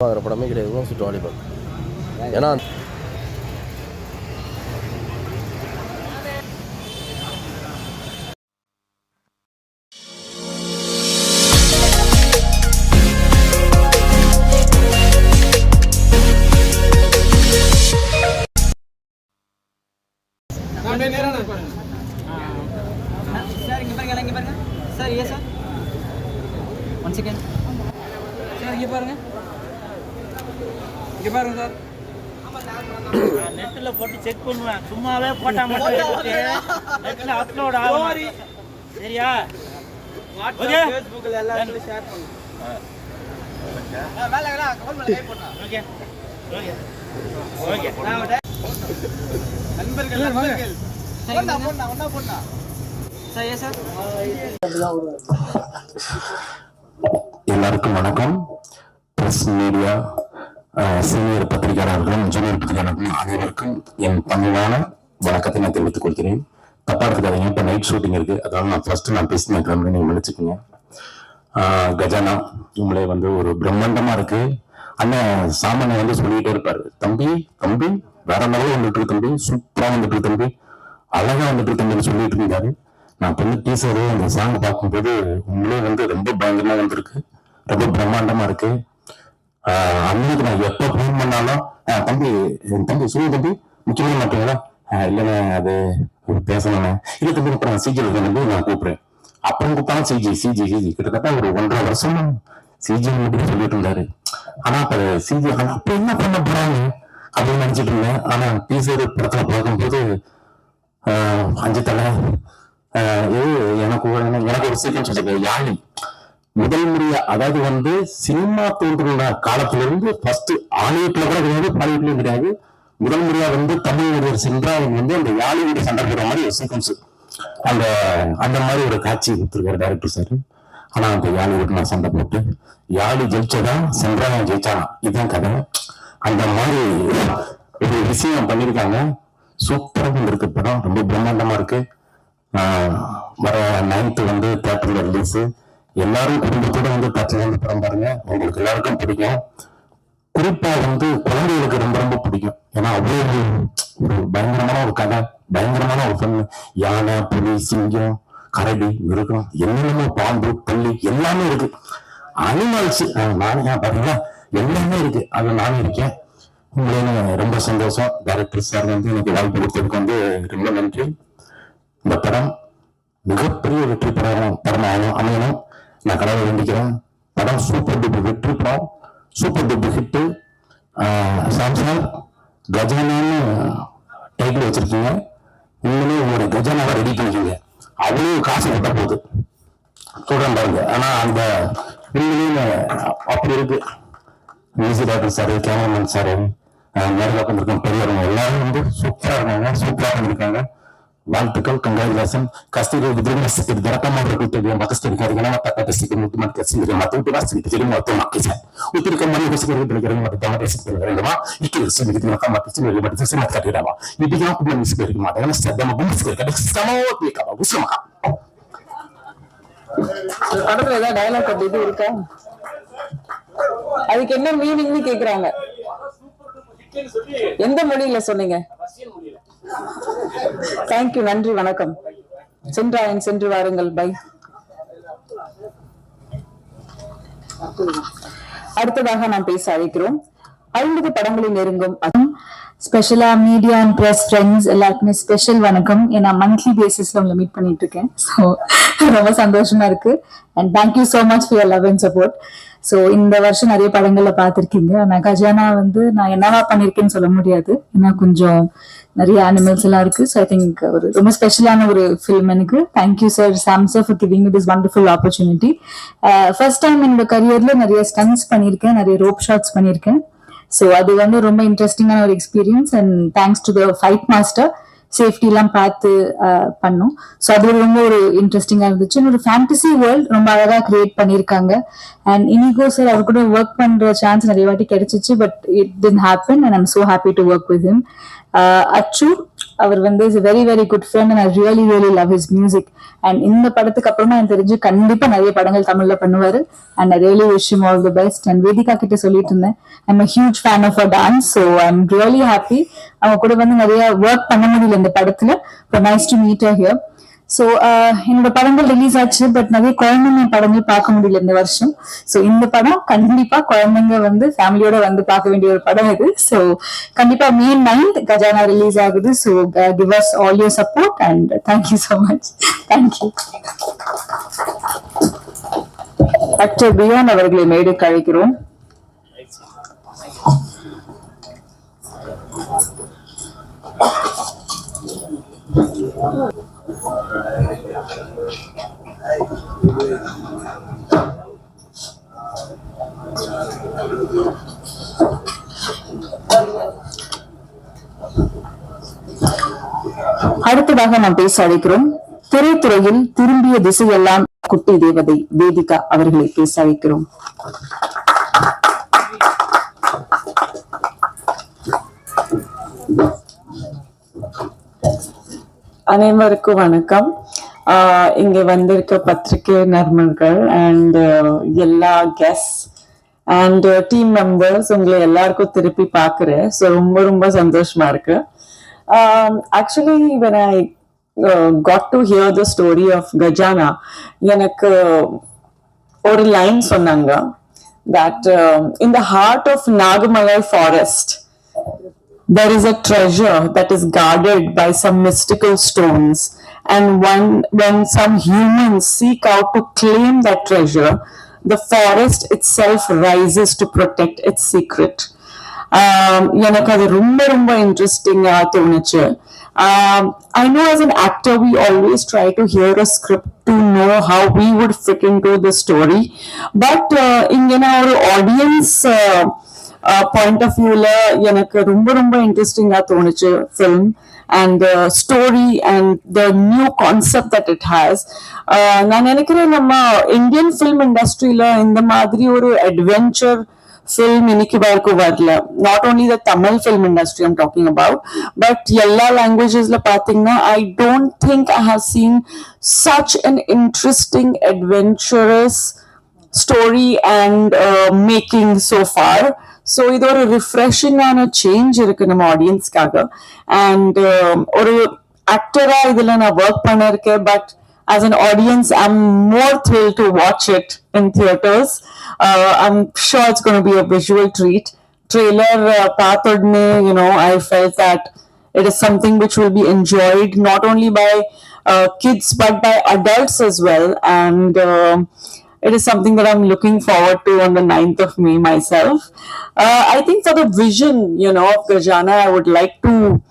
பார்க்குற படமே கிடையாது. சுட்டு வாலிபன் ஏன்னா சார் இங்கே பாருங்க எல்லாம் இங்கே பாருங்க. சார் ஏ சார் ஒன் செகண்ட் சார் இங்கே பாருங்க. இங்கே பாருங்க சார். நெட்டில் போட்டு செக் பண்ணுவேன். சும்மாவே போட்டா மட்டும் நெட்டில் அப்லோட் ஆகும் சரியா? ஓகே. ஃபேஸ்புக்கில் எல்லா இடத்துலையும் ஷேர் பண்ணுங்க ஓகே. ஓகே. ஓகே. நண்பர்கள் நண்பர்கள். பொண்ணா பொண்ணா ஒண்ணா சார் எல்லாருக்கும் வணக்கம். பிரஸ் மீடியா சீனியர் பத்திரிகையாளர்களும் ஜூனியர் பத்திரிகையாளர்களும் அனைவருக்கும் என் பணிவான வணக்கத்தை நான் தெரிவித்துக் கொள்கிறேன். தப்பா எடுத்துக்காதீங்க இப்போ நைட் ஷூட்டிங் இருக்கு. அதனால நான் ஃபர்ஸ்ட் நான் பேசின கிளம்பி நீங்க மன்னிச்சுக்கோங்க கஜானா உங்களே வந்து ஒரு பிரம்மாண்டமா இருக்கு. அண்ணன் சாமானிய வந்து சொல்லிட்டே இருப்பாரு. தம்பி தம்பி வேற லெவலில் வந்துட்டு இருக்கு தம்பி. சூப்பரா வந்துட்டு இருக்கு தம்பி. அழகா வந்துட்டு தம்பின்னு சொல்லிட்டு இருந்தாரு. நான் பண்ணி டீசரு அந்த சாங் பார்க்கும்போது உங்களே வந்து ரொம்ப பயங்கரமா வந்திருக்கு. ரொம்ப பிரம்மாண்டமா இருக்கு. அண்ணனுக்கு நான் எப்ப ஃபோன் பண்ணாலும் தம்பி என் தம்பி சொல்லு தம்பி. முக்கியமான மாட்டீங்களா? இல்லைண்ணே அது பேசணும்ண்ணே இல்ல தம்பி இப்ப நான் சிஜி வந்து நான் கூப்பிடுறேன். அப்புறம் கூப்பிட்டாலும் சிஜி சிஜி சிஜி கிட்டத்தட்ட ஒரு ஒன்றரை வருஷம் சிஜி மட்டும் சொல்லிட்டு இருந்தாரு. ஆனா அப்ப சிஜி ஆனா அப்ப என்ன பண்ண போறாங்க? அப்படின்னு நினைச்சிட்டு இருந்தேன். ஆனா டீசர் படத்துல பார்க்கும்போது ஆஹ் அஞ்சு தலை இது எனக்கு ஒரு எனக்கு ஒரு சீக்கிரம் சொல்லிருக்கேன் யாழி. முதல் முறையா அதாவது வந்து சினிமா தோன்றுகிற காலத்திலிருந்து ஃபர்ஸ்ட் ஆலயத்துல கூட கிடையாது பாலிவுட்லயும் கிடையாது முதல் முறையா வந்து தமிழ் சென்றால் சென்றாயன் வந்து அந்த யாழியோட சண்டை போடுற மாதிரி ஒரு சீக்வன்ஸ் அந்த அந்த மாதிரி ஒரு காட்சி கொடுத்துருக்காரு டேரக்டர் சார் ஆனா அந்த யாழியோட நான் சண்டை போட்டு யாழி ஜெயிச்சதா சென்றாயன் ஜெயிச்சானா? இதுதான் கதை. அந்த மாதிரி ஒரு விஷயம் பண்ணியிருக்காங்க. சூப்பராக இருக்கு படம். ரொம்ப பிரம்மாண்டமா இருக்கு. வர நைன்த் வந்து தேட்டர்ல ரிலீஸ் எல்லாரும் குடும்பத்தோட வந்து தேட்டர்ல வந்து படம் பாருங்க. உங்களுக்கு எல்லாருக்கும் பிடிக்கும். குறிப்பா வந்து குழந்தைகளுக்கு ரொம்ப ரொம்ப பிடிக்கும். ஏன்னா அவ்வளவு ஒரு பயங்கரமான ஒரு கதை பயங்கரமான ஒரு film யானை புலி சிங்கம் கரடி மிருகம் என்னென்னமோ பாம்பு பள்ளி எல்லாமே இருக்கு. அனிமல்ஸ் நானே பாத்தீங்களா? எல்லாமே இருக்கு. அது நானும் இருக்கேன். உங்களே ரொம்ப சந்தோஷம். டைரக்டர் சார் வந்து எனக்கு வாய்ப்பு கொடுத்ததுக்கு வந்து ரொம்ப நன்றி. இந்த படம் மிகப்பெரிய வெற்றி படம் படமாகணும் அமையணும். நான் கடவுளை வேண்டிக்கிறேன் படம் சூப்பர் டூப்பர் ஹிட் படம் சூப்பர் டூப்பர் ஹிட்டு சாம்சங் கஜானான்னு டைட்டில் வச்சிருக்கீங்க. உங்களே உங்களுடைய கஜானாவை ரெடி பண்ணிக்கீங்க. அவ்வளோ காசு கட்ட போகுது. சொல்றேன் பாருங்க. ஆனால் அந்த உண்மையிலேயே அப்படி இருக்கு. Music director sir cameraman sir நேரில் உட்காந்துருக்கோம் பெரியவங்க எல்லாரும் வந்து சூப்பராக இருக்காங்க சூப்பராக இருந்திருக்காங்க. வாழ்த்துக்கள் கங்காஜுலேஷன் கஸ்தூரி விதிரின ಸ್ಥಿತಿ ದೊರಕಮಾಡಬೇಕು ಮತಸ್ಥಿತಿ ಕಾರ್ಯಕ್ರಮ ತಕ್ಕ ಸ್ಥಿತಿ ಮುಟ್ಟು ಮತ್ತೆ ಕಸಿದ್ರೆ ಮತ್ತೆ ಊಟ ಸ್ಥಿತಿ ತಿರುಗಿ ಮತ್ತೆ ಮಕ್ಕಿಸ ಉತ್ತರ ಕಮ್ಮನಿ ಹೊಸಗರಿಗೆ ಬೆಳಗ್ಗೆ ಮತ್ತೆ ತಮ್ಮ ಸ್ಥಿತಿ rendama ikil sini gitu maka mati sini mati sini mati kadi dawa ini dia aku bilang sibir mata karena sedang mau bumbus kada sama waktu ka bagus maka படத்துல ஏதாவது டயலாக் அப்படி இது இருக்கா அதுக்கு என்ன மீனிங்னு கேக்குறாங்க எந்த மொழியில சொன்னீங்க தேங்க்யூ நன்றி. வணக்கம். சென்றாயன் சென்று வாருங்கள். பை அடுத்ததாக நாம் பேச அழைக்கிறோம். ஐம்பது படங்களில் நெருங்கும் ஸ்பெஷலா மீடியா அண்ட் ப்ரெஸ் ஃப்ரெண்ட்ஸ் எல்லாருக்குமே ஸ்பெஷல் வணக்கம். ஏன்னா மந்த்லி பேசிஸ்ல உங்களை மீட் பண்ணிட்டு இருக்கேன் ஸோ ரொம்ப சந்தோஷமா இருக்கு. And thank you so much for love and support so இந்த வருஷம் நிறைய படங்கள்ல பார்த்துருக்கீங்க. ஆனால் கஜானா வந்து நான் என்னவா பண்ணியிருக்கேன்னு சொல்ல முடியாது. ஏன்னா கொஞ்சம் நிறைய அனிமல்ஸ் எல்லாம் இருக்கு. ஸோ ஐ திங்க் ஒரு ரொம்ப ஸ்பெஷலான ஒரு ஃபிலிம் எனக்கு. Thank you sir சாம்சர் for giving this wonderful opportunity first time என்னோட கரியர்ல நிறைய ஸ்டன்ஸ் பண்ணியிருக்கேன். நிறைய ரோப் ஷாட்ஸ் பண்ணியிருக்கேன். ஸோ அது வந்து ரொம்ப இன்ட்ரெஸ்டிங்கான ஒரு experience and thanks to the fight master safety எல்லாம் பார்த்து பண்ணும் பண்ணோம். ஸோ அது ரொம்ப ஒரு இன்ட்ரெஸ்டிங்காக இருந்துச்சு. ஒரு ஃபேண்டசி வேர்ல்ட் ரொம்ப அழகாக கிரியேட் பண்ணியிருக்காங்க அண்ட் இனிகோ சார் அவர் கூட ஒர்க் பண்ணுற சான்ஸ் நிறைய வாட்டி கிடைச்சிச்சு but it didn't happen and I'm so happy to work with him Achu அவர் வந்து is very very good friend and I really really love his music and இந்த படத்துக்கு அப்புறமா எனக்கு தெரிஞ்சு கண்டிப்பா நிறைய படங்கள் தமிழ்ல பண்ணுவாரு. And I really wish him all the best and Vedhika கிட்ட சொல்லிட்டு இருந்தேன். I'm a huge fan of a dance so I'm really happy அவங்க கூட வந்து நிறைய ஒர்க் பண்ண முடியல இந்த படத்துல. Nice to meet here so uh, என்னோட படங்கள் ரிலீஸ் ஆச்சு பட் நிறைய குழந்தைங்க படங்கள் பார்க்க முடியல இந்த வருஷம். ஸோ இந்த படம் கண்டிப்பா குழந்தைங்க வந்து ஃபேமிலியோட வந்து பார்க்க வேண்டிய ஒரு படம் இது. ஸோ கண்டிப்பா மே நைன்த் கஜானா ரிலீஸ் ஆகுது. So give us all your support and thank you so much thank you doctor பியான் அவர்களை மேடைக்கு அழைக்கிறோம். அடுத்ததாக நாம் பேச அழைக்கிறோம். திரைத்துறையில் திரும்பிய திசையெல்லாம் குட்டி தேவதை வேதிகா அவர்களை பேச அழைக்கிறோம். அனைவருக்கும் வணக்கம். இங்கே வந்திருக்க பத்திரிகை நர்மர்கள் அண்ட் uh, எல்லா கெஸ்ட் அண்ட் டீம் மெம்பர்ஸ் உங்களை எல்லாருக்கும் திருப்பி பார்க்குறேன். ஸோ ரொம்ப ரொம்ப சந்தோஷமா இருக்கு. Actually when I got to hear the story of Gajana எனக்கு ஒரு லைன் சொன்னாங்க that in the heart of Nagamalai forest there is a treasure that is guarded by some mystical stones and when when some humans seek out to claim that treasure the forest itself rises to protect its secret um, எனக்கு அது ரொம்ப ரொம்ப இன்ட்ரெஸ்டிங்கா தோணுச்சு um, I know as an actor we always try to hear a script to know how we would fit into the story but uh, இங்க நான் ஒரு audience uh, point of வியூல எனக்கு ரொம்ப ரொம்ப இன்ட்ரெஸ்டிங்கா தோணுச்சு film and story and the new concept that it has நான் நினைக்கிறேன் நம்ம இந்தியன் ஃபிலிம் இண்டஸ்ட்ரியில இந்த மாதிரி ஒரு அட்வென்ச்சர் ஃபில்ம் இன்னைக்கு வரைக்கும் வரல. Not only the Tamil film industry I'm talking about but எல்லா லாங்குவேஜஸ்ல பாத்தீங்கன்னா I don't think I have seen such an interesting adventurous story and making so far so இது ஒரு ரிஃப்ரெஷிங்கான சேஞ்ச் இருக்கு நம்ம ஆடியன்ஸ்க்காக அண்ட் ஒரு ஆக்டரா இதுல நான் ஒர்க் பண்ணிருக்கேன் but as an audience I am more thrill to watch it in theatres I am sure it's gonna be a visual treat trailer பார்த்த உடனே you know I felt that it is something which will be enjoyed not only by uh, kids but by adults as well and um it is something that i'm looking forward to on the 9th of may myself. Uh, i think for the vision you know of gajana i would like to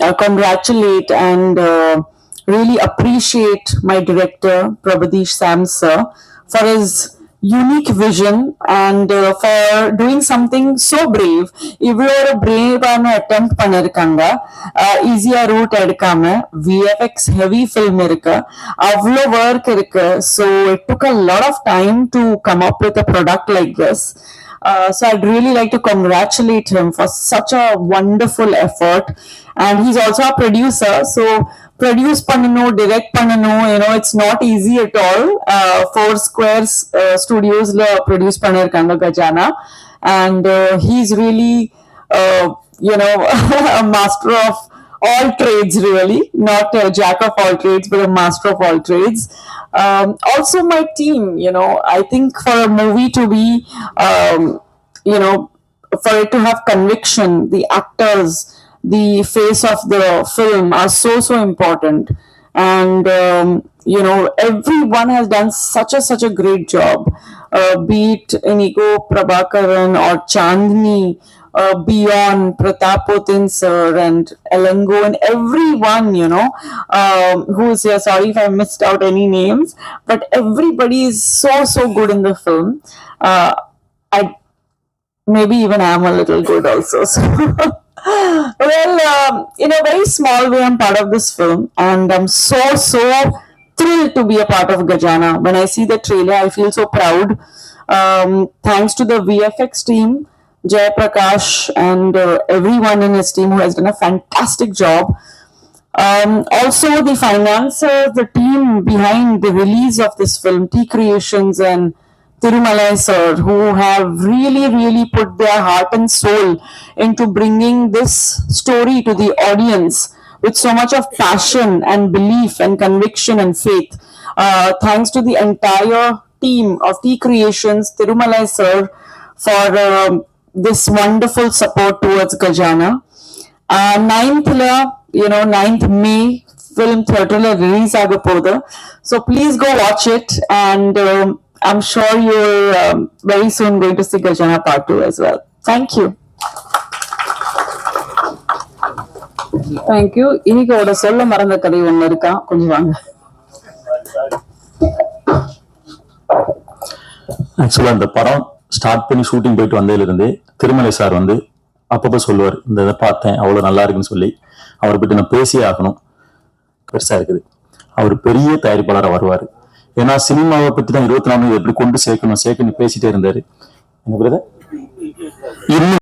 uh, congratulate and uh, really appreciate my director prabhadish sam sir for his unique vision and uh, for doing something so brave இவ்வளோ ஒரு பிரேவான attempt பண்ணிருக்காங்க ஈஸியா root எடுக்காம VFX heavy film இருக்கு அவ்வளோ work இருக்கு so it took a lot of time to come up with a product like this Uh, so I'd really like to congratulate him for such a wonderful effort. And he's also a producer. So produce panano direct produce பண்ணணும் direct பண்ணணும் ஏன்னோ it's not easy at all four squares ஸ்டுடியோஸ்ல kanga பண்ணியிருக்காங்க and uh, he's really uh, you know a master of all trades really. Not a jack of all trades but a master of all trades. Um, also my team you know. I think for a movie to be um, you know for it to have conviction the actors the face of the film are so so important and um, you know everyone has done such a such a great job uh, be it inigo prabhakaran or chandni uh, beyond Pratapotin sir and Elengo and everyone, you know, um, who's here. Sorry if I missed out any names, but everybody is so, so good in the film. Uh, I maybe even I am a little good also. So. well, um, in a very small way, I'm part of this film, and I'm so, so thrilled to be a part of Gajana. When I see the trailer, I feel so proud. Um, thanks to the VFX team, Jay Prakash, and uh, everyone in his team who has done a fantastic job. Um, also, the financiers, the team behind the release of this film, T Creations and Tirumalai sir, who have really, really put their heart and soul into bringing this story to the audience with so much of passion and belief and conviction and faith. Uh, thanks to the entire team of T Creations, Tirumalai sir, for um, this wonderful support towards Gajana. Uh, 9th, you know, 9th May film theatre release agapoda. So please go watch it and um, I'm sure you're um, very soon going to see Gajana part 2 as well. Thank you. Thank you இன்னைக்கோட சொல்ல மறந்த கதை ஒண்ணு இருக்கா கொஞ்சம் வாங்க ஆக்சுவலாக இந்த படம் ஸ்டார்ட் பண்ணி ஷூட்டிங் போயிட்டு வந்ததுலேருந்தே திருமலை சார் வந்து அப்பப்போ சொல்லுவார் இந்த இதை பார்த்தேன் அவ்வளோ நல்லா இருக்குன்னு சொல்லி. அவரை பற்றி நான் பேசியே ஆகணும். பெருசாக இருக்குது. அவர் பெரிய தயாரிப்பாளராக வருவார். ஏன்னா சினிமாவை பத்தி தான் இருபத்தி நாலு எப்படி கொண்டு சேர்க்கணும் சேர்க்கணும் பேசிட்டே இருந்தார். என்ன பிரதர் இன்னும்